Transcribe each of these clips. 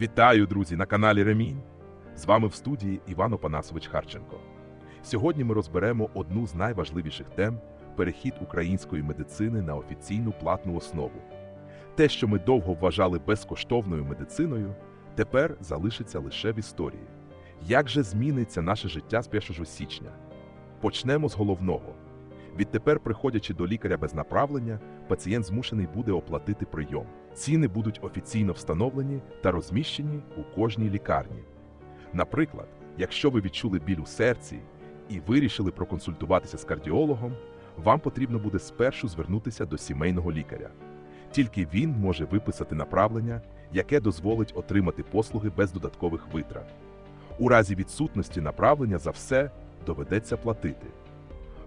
Вітаю, друзі, на каналі Ремінь. З вами в студії Іван Опанасович Харченко. Сьогодні ми розберемо одну з найважливіших тем перехід української медицини на офіційну платну основу. Те, що ми довго вважали безкоштовною медициною, тепер залишиться лише в історії. Як же зміниться наше життя з 1 січня? Почнемо з головного. Відтепер, приходячи до лікаря без направлення, пацієнт змушений буде оплатити прийом. Ціни будуть офіційно встановлені та розміщені у кожній лікарні. Наприклад, якщо ви відчули біль у серці і вирішили проконсультуватися з кардіологом, вам потрібно буде спершу звернутися до сімейного лікаря. Тільки він може виписати направлення, яке дозволить отримати послуги без додаткових витрат. У разі відсутності направлення за все доведеться платити.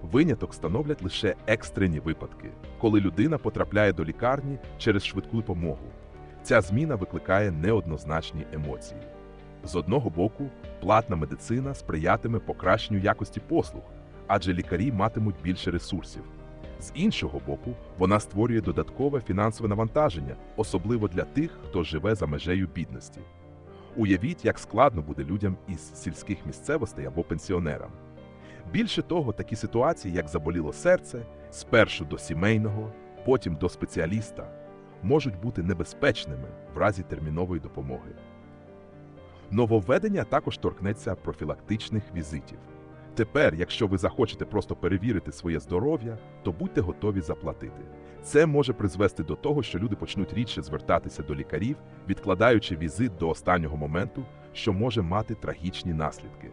Виняток становлять лише екстрені випадки, коли людина потрапляє до лікарні через швидку допомогу. Ця зміна викликає неоднозначні емоції. З одного боку, платна медицина сприятиме покращенню якості послуг, адже лікарі матимуть більше ресурсів. З іншого боку, вона створює додаткове фінансове навантаження, особливо для тих, хто живе за межею бідності. Уявіть, як складно буде людям із сільських місцевостей або пенсіонерам. Більше того, такі ситуації, як заболіло серце, спершу до сімейного, потім до спеціаліста, можуть бути небезпечними в разі термінової допомоги. Нововведення також торкнеться профілактичних візитів. Тепер, якщо ви захочете просто перевірити своє здоров'я, то будьте готові заплатити. Це може призвести до того, що люди почнуть рідше звертатися до лікарів, відкладаючи візит до останнього моменту, що може мати трагічні наслідки.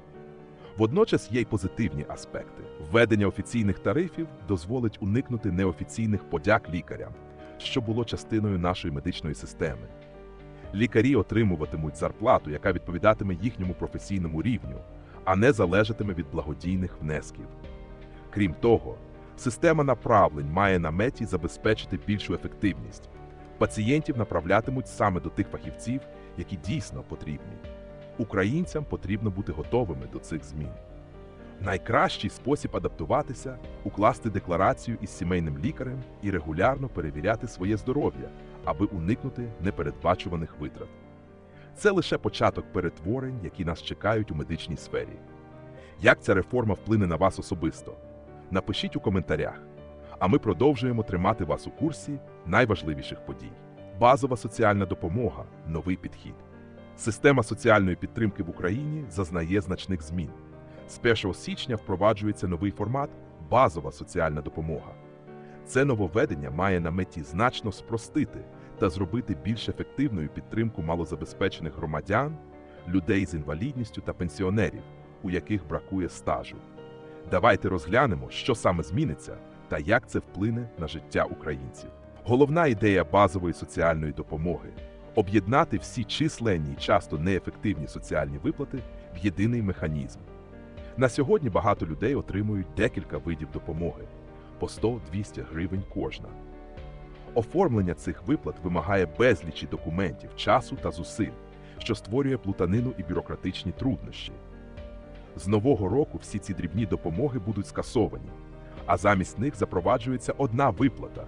Водночас є й позитивні аспекти. Введення офіційних тарифів дозволить уникнути неофіційних подяк лікарям, що було частиною нашої медичної системи. Лікарі отримуватимуть зарплату, яка відповідатиме їхньому професійному рівню, а не залежатиме від благодійних внесків. Крім того, система направлень має на меті забезпечити більшу ефективність. Пацієнтів направлятимуть саме до тих фахівців, які дійсно потрібні. Українцям потрібно бути готовими до цих змін. Найкращий спосіб адаптуватися укласти декларацію із сімейним лікарем і регулярно перевіряти своє здоров'я, аби уникнути непередбачуваних витрат. Це лише початок перетворень, які нас чекають у медичній сфері. Як ця реформа вплине на вас особисто? Напишіть у коментарях. А ми продовжуємо тримати вас у курсі найважливіших подій. Базова соціальна допомога новий підхід. Система соціальної підтримки в Україні зазнає значних змін. З 1 січня впроваджується новий формат базова соціальна допомога. Це нововведення має на меті значно спростити та зробити більш ефективною підтримку малозабезпечених громадян, людей з інвалідністю та пенсіонерів, у яких бракує стажу. Давайте розглянемо, що саме зміниться та як це вплине на життя українців. Головна ідея базової соціальної допомоги об'єднати всі численні часто неефективні соціальні виплати в єдиний механізм. На сьогодні багато людей отримують декілька видів допомоги по 100-200 гривень кожна. Оформлення цих виплат вимагає безлічі документів, часу та зусиль, що створює плутанину і бюрократичні труднощі. З нового року всі ці дрібні допомоги будуть скасовані, а замість них запроваджується одна виплата,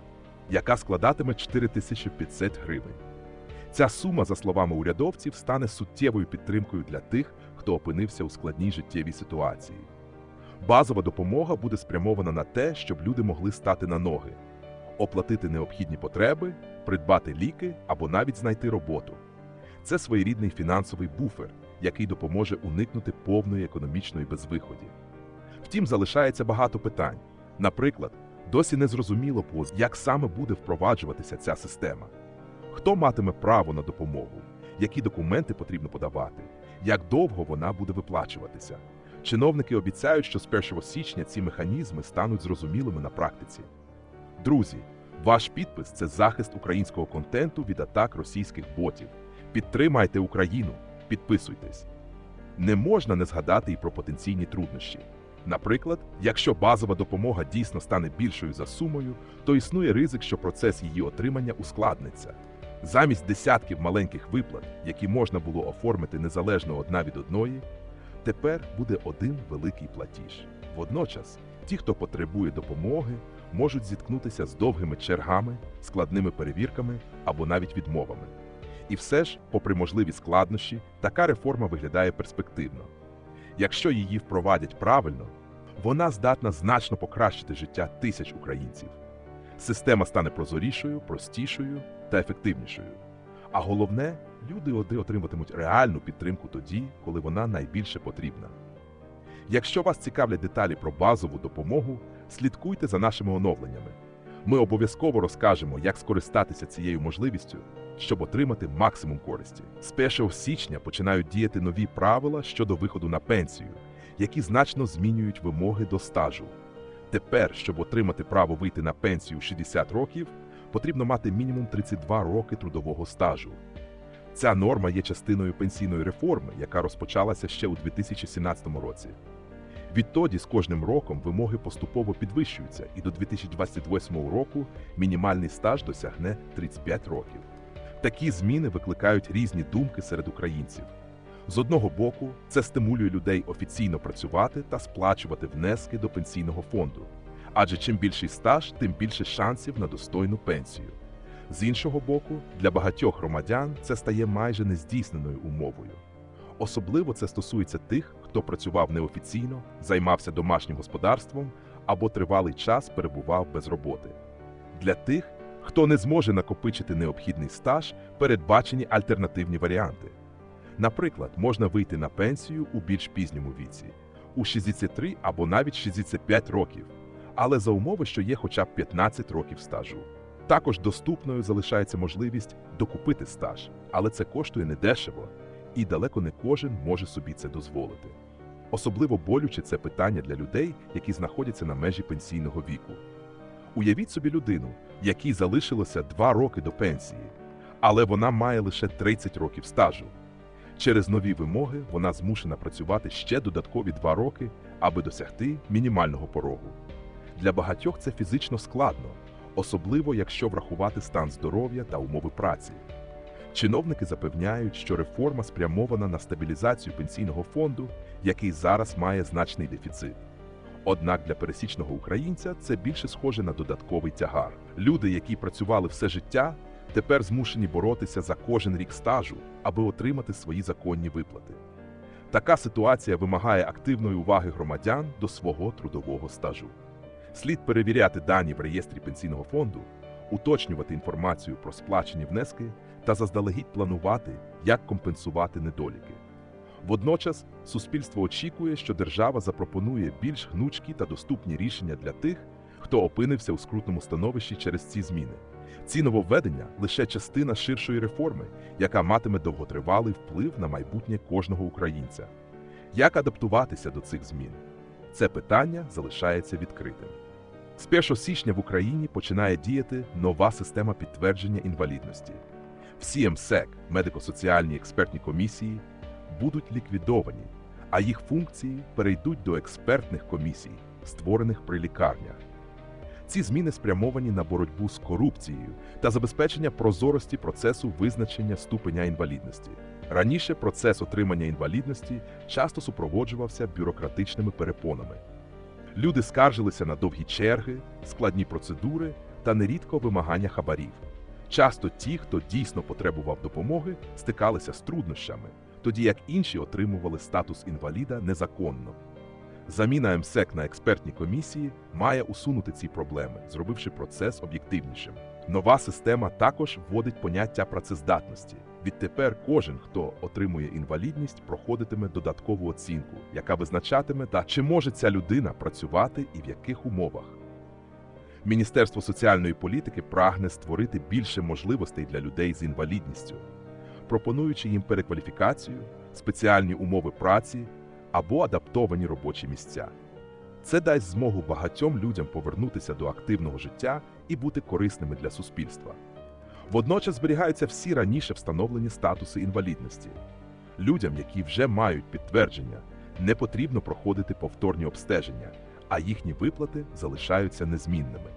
яка складатиме 4500 гривень. Ця сума, за словами урядовців, стане суттєвою підтримкою для тих, хто опинився у складній життєвій ситуації. Базова допомога буде спрямована на те, щоб люди могли стати на ноги, оплатити необхідні потреби, придбати ліки або навіть знайти роботу. Це своєрідний фінансовий буфер, який допоможе уникнути повної економічної безвиході. Втім, залишається багато питань. Наприклад, досі не зрозуміло, як саме буде впроваджуватися ця система. Хто матиме право на допомогу? Які документи потрібно подавати? Як довго вона буде виплачуватися? Чиновники обіцяють, що з 1 січня ці механізми стануть зрозумілими на практиці. Друзі, ваш підпис це захист українського контенту від атак російських ботів. Підтримайте Україну, підписуйтесь. Не можна не згадати і про потенційні труднощі. Наприклад, якщо базова допомога дійсно стане більшою за сумою, то існує ризик, що процес її отримання ускладниться. Замість десятків маленьких виплат, які можна було оформити незалежно одна від одної, тепер буде один великий платіж. Водночас, ті, хто потребує допомоги, можуть зіткнутися з довгими чергами, складними перевірками або навіть відмовами. І все ж, попри можливі складнощі, така реформа виглядає перспективно. Якщо її впровадять правильно, вона здатна значно покращити життя тисяч українців. Система стане прозорішою, простішою та ефективнішою. А головне, люди оди отримуватимуть реальну підтримку тоді, коли вона найбільше потрібна. Якщо вас цікавлять деталі про базову допомогу, слідкуйте за нашими оновленнями. Ми обов'язково розкажемо, як скористатися цією можливістю, щоб отримати максимум користі. З 1 січня починають діяти нові правила щодо виходу на пенсію, які значно змінюють вимоги до стажу. Тепер, щоб отримати право вийти на пенсію 60 років, потрібно мати мінімум 32 роки трудового стажу. Ця норма є частиною пенсійної реформи, яка розпочалася ще у 2017 році. Відтоді з кожним роком вимоги поступово підвищуються, і до 2028 року мінімальний стаж досягне 35 років. Такі зміни викликають різні думки серед українців. З одного боку, це стимулює людей офіційно працювати та сплачувати внески до пенсійного фонду. Адже чим більший стаж, тим більше шансів на достойну пенсію. З іншого боку, для багатьох громадян це стає майже нездійсненою умовою. Особливо це стосується тих, хто працював неофіційно, займався домашнім господарством або тривалий час перебував без роботи. Для тих, хто не зможе накопичити необхідний стаж, передбачені альтернативні варіанти. Наприклад, можна вийти на пенсію у більш пізньому віці у 63 або навіть 65 років, але за умови, що є хоча б 15 років стажу. Також доступною залишається можливість докупити стаж, але це коштує недешево, і далеко не кожен може собі це дозволити. Особливо болюче це питання для людей, які знаходяться на межі пенсійного віку. Уявіть собі людину, якій залишилося 2 роки до пенсії, але вона має лише 30 років стажу. Через нові вимоги вона змушена працювати ще додаткові 2 роки, аби досягти мінімального порогу. Для багатьох це фізично складно, особливо якщо врахувати стан здоров'я та умови праці. Чиновники запевняють, що реформа спрямована на стабілізацію пенсійного фонду, який зараз має значний дефіцит. Однак для пересічного українця це більше схоже на додатковий тягар. Люди, які працювали все життя, тепер змушені боротися за кожен рік стажу, аби отримати свої законні виплати. Така ситуація вимагає активної уваги громадян до свого трудового стажу. Слід перевіряти дані в реєстрі пенсійного фонду, уточнювати інформацію про сплачені внески та заздалегідь планувати, як компенсувати недоліки. Водночас суспільство очікує, що держава запропонує більш гнучкі та доступні рішення для тих, хто опинився у скрутному становищі через ці зміни. Ці нововведення лише частина ширшої реформи, яка матиме довготривалий вплив на майбутнє кожного українця. Як адаптуватися до цих змін? Це питання залишається відкритим. З 1 січня в Україні починає діяти нова система підтвердження інвалідності. Всі МСЕК, медико-соціальні експертні комісії, будуть ліквідовані, а їх функції перейдуть до експертних комісій, створених при лікарнях. Ці зміни спрямовані на боротьбу з корупцією та забезпечення прозорості процесу визначення ступеня інвалідності. Раніше процес отримання інвалідності часто супроводжувався бюрократичними перепонами. Люди скаржилися на довгі черги, складні процедури та нерідко вимагання хабарів. Часто ті, хто дійсно потребував допомоги, стикалися з труднощами, тоді як інші отримували статус інваліда незаконно. Заміна МСЕК на експертні комісії має усунути ці проблеми, зробивши процес об'єктивнішим. Нова система також вводить поняття працездатності. Відтепер кожен, хто отримує інвалідність, проходитиме додаткову оцінку, яка визначатиме, та чи може ця людина працювати і в яких умовах. Міністерство соціальної політики прагне створити більше можливостей для людей з інвалідністю, пропонуючи їм перекваліфікацію, спеціальні умови праці або адаптовані робочі місця. Це дасть змогу багатьом людям повернутися до активного життя і бути корисними для суспільства. Водночас зберігаються всі раніше встановлені статуси інвалідності. Людям, які вже мають підтвердження, не потрібно проходити повторні обстеження, а їхні виплати залишаються незмінними.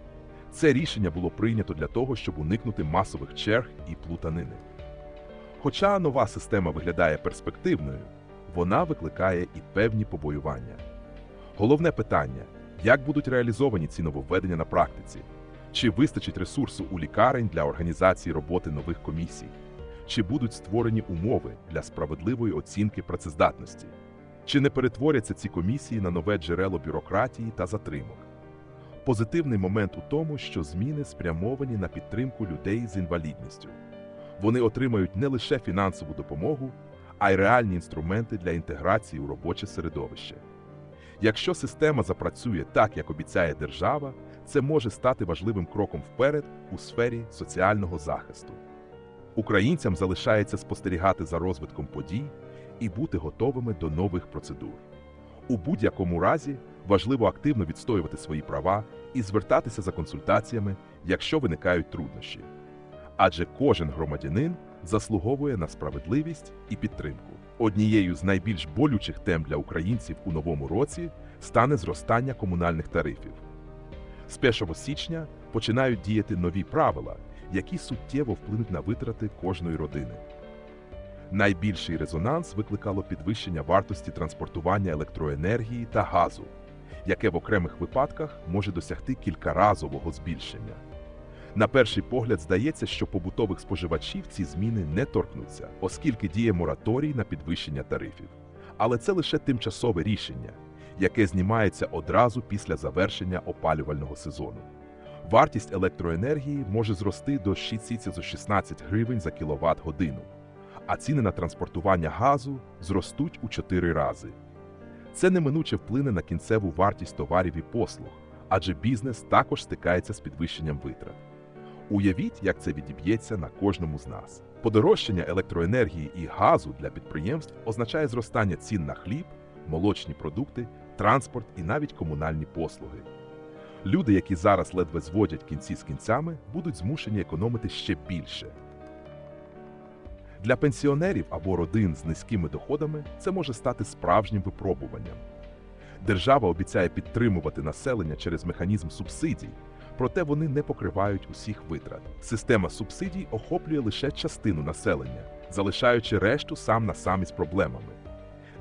Це рішення було прийнято для того, щоб уникнути масових черг і плутанини. Хоча нова система виглядає перспективною, вона викликає і певні побоювання. Головне питання як будуть реалізовані ці нововведення на практиці? Чи вистачить ресурсу у лікарень для організації роботи нових комісій? чи будуть створені умови для справедливої оцінки працездатності, чи не перетворяться ці комісії на нове джерело бюрократії та затримок. Позитивний момент у тому, що зміни спрямовані на підтримку людей з інвалідністю. Вони отримають не лише фінансову допомогу, а й реальні інструменти для інтеграції у робоче середовище. Якщо система запрацює так, як обіцяє держава, це може стати важливим кроком вперед у сфері соціального захисту. Українцям залишається спостерігати за розвитком подій і бути готовими до нових процедур. У будь-якому разі важливо активно відстоювати свої права і звертатися за консультаціями, якщо виникають труднощі. Адже кожен громадянин заслуговує на справедливість і підтримку. Однією з найбільш болючих тем для українців у новому році стане зростання комунальних тарифів. З 1 січня починають діяти нові правила, які суттєво вплинуть на витрати кожної родини. Найбільший резонанс викликало підвищення вартості транспортування електроенергії та газу, яке в окремих випадках може досягти кількаразового збільшення. На перший погляд здається, що побутових споживачів ці зміни не торкнуться, оскільки діє мораторій на підвищення тарифів. Але це лише тимчасове рішення, яке знімається одразу після завершення опалювального сезону. Вартість електроенергії може зрости до 616 гривень за кіловат годину, а ціни на транспортування газу зростуть у 4 рази. Це неминуче вплине на кінцеву вартість товарів і послуг, адже бізнес також стикається з підвищенням витрат. Уявіть, як це відіб'ється на кожному з нас. Подорожчання електроенергії і газу для підприємств означає зростання цін на хліб, молочні продукти, транспорт і навіть комунальні послуги. Люди, які зараз ледве зводять кінці з кінцями, будуть змушені економити ще більше. Для пенсіонерів або родин з низькими доходами це може стати справжнім випробуванням. Держава обіцяє підтримувати населення через механізм субсидій, проте вони не покривають усіх витрат. Система субсидій охоплює лише частину населення, залишаючи решту сам на сам із проблемами.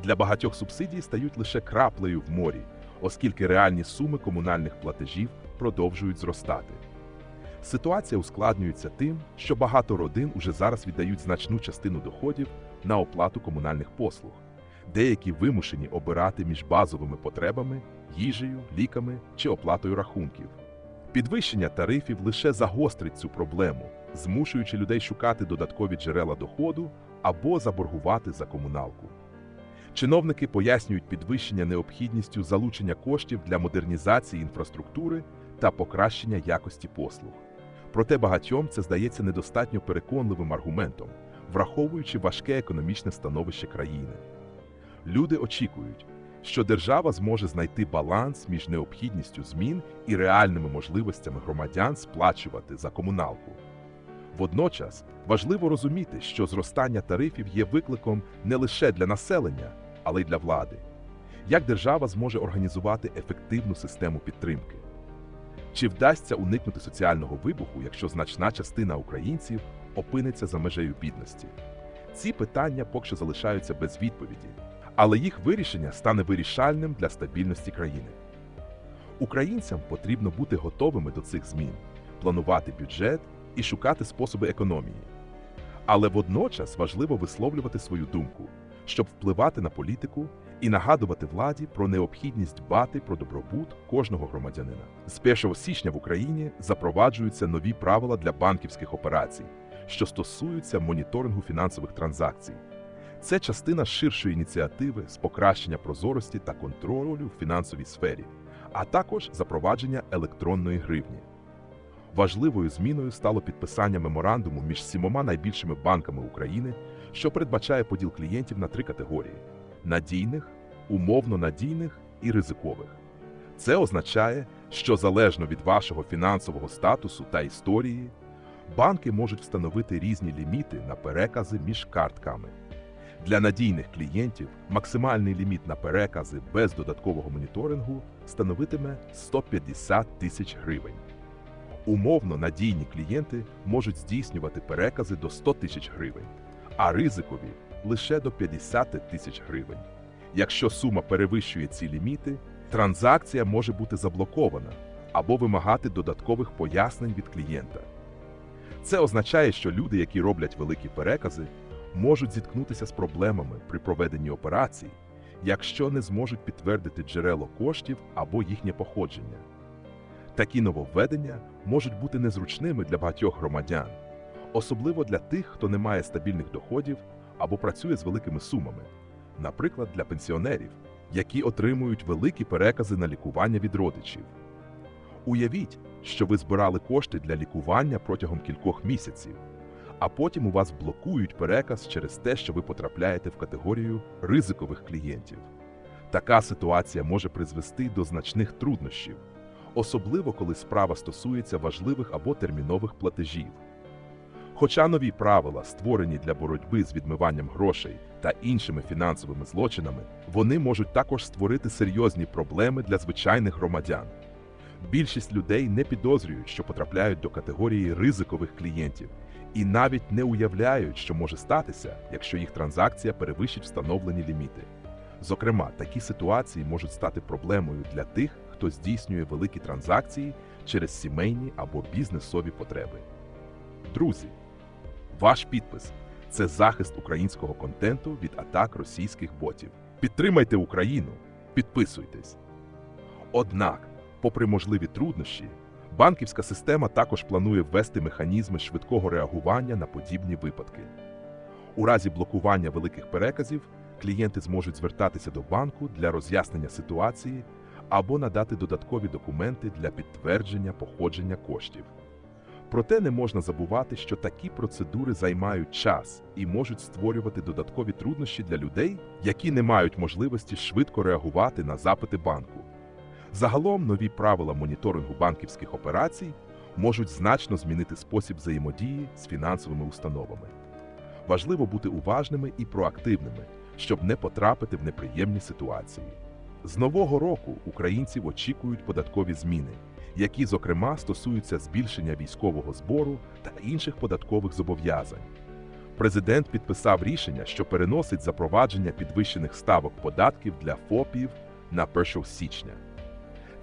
Для багатьох субсидії стають лише краплею в морі, оскільки реальні суми комунальних платежів продовжують зростати. Ситуація ускладнюється тим, що багато родин уже зараз віддають значну частину доходів на оплату комунальних послуг. Деякі вимушені обирати між базовими потребами, їжею, ліками чи оплатою рахунків. Підвищення тарифів лише загострить цю проблему, змушуючи людей шукати додаткові джерела доходу або заборгувати за комуналку. Чиновники пояснюють підвищення необхідністю залучення коштів для модернізації інфраструктури та покращення якості послуг. Проте багатьом це здається недостатньо переконливим аргументом, враховуючи важке економічне становище країни. Люди очікують, що держава зможе знайти баланс між необхідністю змін і реальними можливостями громадян сплачувати за комуналку. Водночас важливо розуміти, що зростання тарифів є викликом не лише для населення, але й для влади. Як держава зможе організувати ефективну систему підтримки? Чи вдасться уникнути соціального вибуху, якщо значна частина українців опиниться за межею бідності? Ці питання поки що залишаються без відповіді, але їх вирішення стане вирішальним для стабільності країни. Українцям потрібно бути готовими до цих змін, планувати бюджет і шукати способи економії. Але водночас важливо висловлювати свою думку, щоб впливати на політику і нагадувати владі про необхідність дбати про добробут кожного громадянина. З 1 січня в Україні запроваджуються нові правила для банківських операцій, що стосуються моніторингу фінансових транзакцій. Це частина ширшої ініціативи з покращення прозорості та контролю в фінансовій сфері, а також запровадження електронної гривні. Важливою зміною стало підписання меморандуму між сімома найбільшими банками України, що передбачає поділ клієнтів на три категорії: надійних, умовно надійних і ризикових. Це означає, що залежно від вашого фінансового статусу та історії, банки можуть встановити різні ліміти на перекази між картками. Для надійних клієнтів максимальний ліміт на перекази без додаткового моніторингу становитиме 150 тисяч гривень. Умовно надійні клієнти можуть здійснювати перекази до 100 тисяч гривень, а ризикові лише до 50 тисяч гривень. Якщо сума перевищує ці ліміти, транзакція може бути заблокована або вимагати додаткових пояснень від клієнта. Це означає, що люди, які роблять великі перекази, можуть зіткнутися з проблемами при проведенні операцій, якщо не зможуть підтвердити джерело коштів або їхнє походження. Такі нововведення можуть бути незручними для багатьох громадян, особливо для тих, хто не має стабільних доходів або працює з великими сумами, наприклад, для пенсіонерів, які отримують великі перекази на лікування від родичів. Уявіть, що ви збирали кошти для лікування протягом кількох місяців, а потім у вас блокують переказ через те, що ви потрапляєте в категорію ризикових клієнтів. Така ситуація може призвести до значних труднощів, особливо коли справа стосується важливих або термінових платежів. Хоча нові правила, створені для боротьби з відмиванням грошей та іншими фінансовими злочинами, вони можуть також створити серйозні проблеми для звичайних громадян. Більшість людей не підозрюють, що потрапляють до категорії ризикових клієнтів, і навіть не уявляють, що може статися, якщо їх транзакція перевищить встановлені ліміти. Зокрема, такі ситуації можуть стати проблемою для тих, хто здійснює великі транзакції через сімейні або бізнесові потреби. Друзі, ваш підпис це захист українського контенту від атак російських ботів. Підтримайте Україну, підписуйтесь. Однак, попри можливі труднощі, банківська система також планує ввести механізми швидкого реагування на подібні випадки. У разі блокування великих переказів клієнти зможуть звертатися до банку для роз'яснення ситуації або надати додаткові документи для підтвердження походження коштів. Проте не можна забувати, що такі процедури займають час і можуть створювати додаткові труднощі для людей, які не мають можливості швидко реагувати на запити банку. Загалом нові правила моніторингу банківських операцій можуть значно змінити спосіб взаємодії з фінансовими установами. Важливо бути уважними і проактивними, щоб не потрапити в неприємні ситуації. З нового року українців очікують податкові зміни, які, зокрема, стосуються збільшення військового збору та інших податкових зобов'язань. Президент підписав рішення, що переносить запровадження підвищених ставок податків для ФОПів на 1 січня.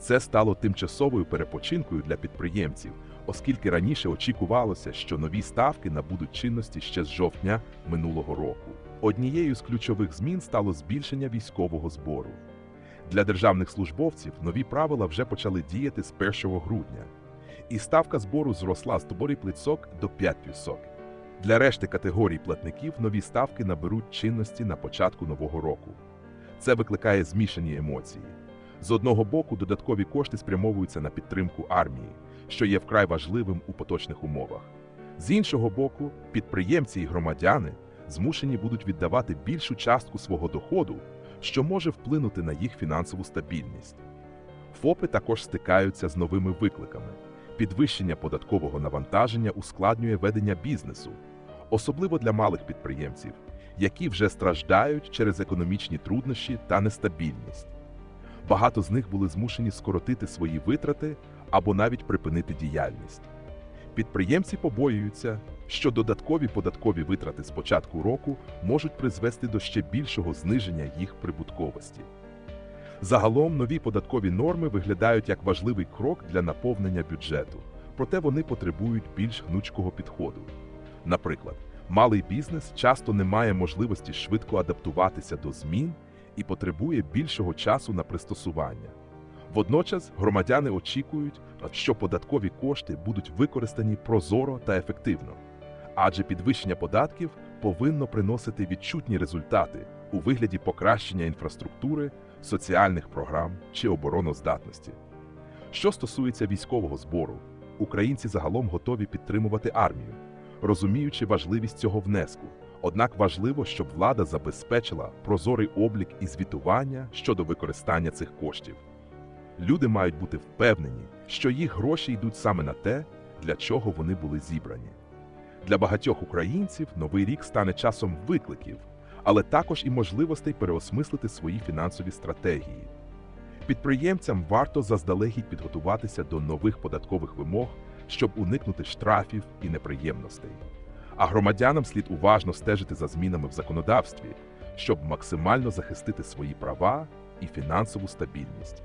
Це стало тимчасовою перепочинкою для підприємців, оскільки раніше очікувалося, що нові ставки набудуть чинності ще з жовтня минулого року. Однією з ключових змін стало збільшення військового збору. Для державних службовців нові правила вже почали діяти з 1 грудня, і ставка збору зросла з тоборі плицок до 5%. Для решти категорій платників нові ставки наберуть чинності на початку нового року. Це викликає змішані емоції. З одного боку, додаткові кошти спрямовуються на підтримку армії, що є вкрай важливим у поточних умовах. З іншого боку, підприємці і громадяни змушені будуть віддавати більшу частку свого доходу, що може вплинути на їх фінансову стабільність. ФОПи також стикаються з новими викликами. Підвищення податкового навантаження ускладнює ведення бізнесу, особливо для малих підприємців, які вже страждають через економічні труднощі та нестабільність. Багато з них були змушені скоротити свої витрати або навіть припинити діяльність. Підприємці побоюються, що додаткові податкові витрати з початку року можуть призвести до ще більшого зниження їх прибутковості. Загалом нові податкові норми виглядають як важливий крок для наповнення бюджету, проте вони потребують більш гнучкого підходу. Наприклад, малий бізнес часто не має можливості швидко адаптуватися до змін і потребує більшого часу на пристосування. Водночас громадяни очікують, що податкові кошти будуть використані прозоро та ефективно, адже підвищення податків повинно приносити відчутні результати у вигляді покращення інфраструктури, соціальних програм чи обороноздатності. Що стосується військового збору, українці загалом готові підтримувати армію, розуміючи важливість цього внеску. Однак важливо, щоб влада забезпечила прозорий облік і звітування щодо використання цих коштів. Люди мають бути впевнені, що їх гроші йдуть саме на те, для чого вони були зібрані. Для багатьох українців новий рік стане часом викликів, але також і можливостей переосмислити свої фінансові стратегії. Підприємцям варто заздалегідь підготуватися до нових податкових вимог, щоб уникнути штрафів і неприємностей. А громадянам слід уважно стежити за змінами в законодавстві, щоб максимально захистити свої права і фінансову стабільність.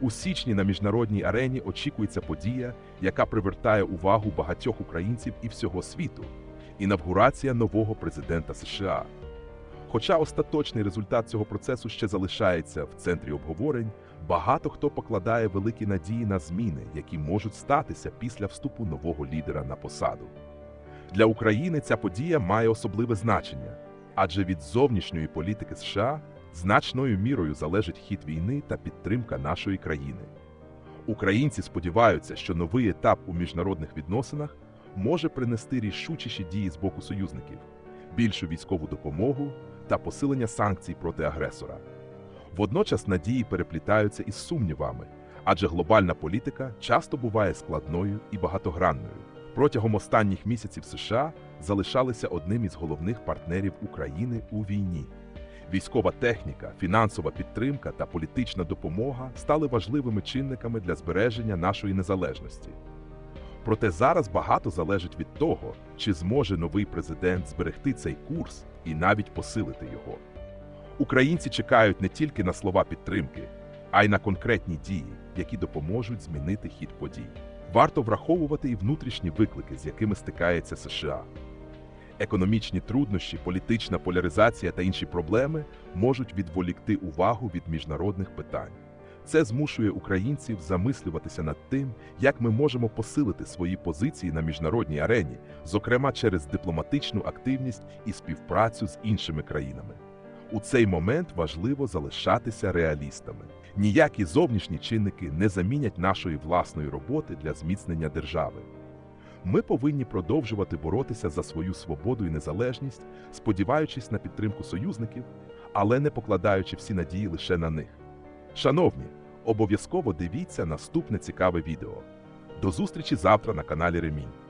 У січні на міжнародній арені очікується подія, яка привертає увагу багатьох українців і всього світу інавгурація нового президента США. Хоча остаточний результат цього процесу ще залишається в центрі обговорень, багато хто покладає великі надії на зміни, які можуть статися після вступу нового лідера на посаду. Для України ця подія має особливе значення, адже від зовнішньої політики США значною мірою залежить хід війни та підтримка нашої країни. Українці сподіваються, що новий етап у міжнародних відносинах може принести рішучіші дії з боку союзників, більшу військову допомогу та посилення санкцій проти агресора. Водночас надії переплітаються із сумнівами, адже глобальна політика часто буває складною і багатогранною. Протягом останніх місяців США залишалися одним із головних партнерів України у війні. Військова техніка, фінансова підтримка та політична допомога стали важливими чинниками для збереження нашої незалежності. Проте зараз багато залежить від того, чи зможе новий президент зберегти цей курс і навіть посилити його. Українці чекають не тільки на слова підтримки, а й на конкретні дії, які допоможуть змінити хід подій. Варто враховувати і внутрішні виклики, з якими стикається США. Економічні труднощі, політична поляризація та інші проблеми можуть відволікти увагу від міжнародних питань. Це змушує українців замислюватися над тим, як ми можемо посилити свої позиції на міжнародній арені, зокрема через дипломатичну активність і співпрацю з іншими країнами. У цей момент важливо залишатися реалістами. Ніякі зовнішні чинники не замінять нашої власної роботи для зміцнення держави. Ми повинні продовжувати боротися за свою свободу і незалежність, сподіваючись на підтримку союзників, але не покладаючи всі надії лише на них. Шановні, обов'язково дивіться наступне цікаве відео. До зустрічі завтра на каналі Ремінь.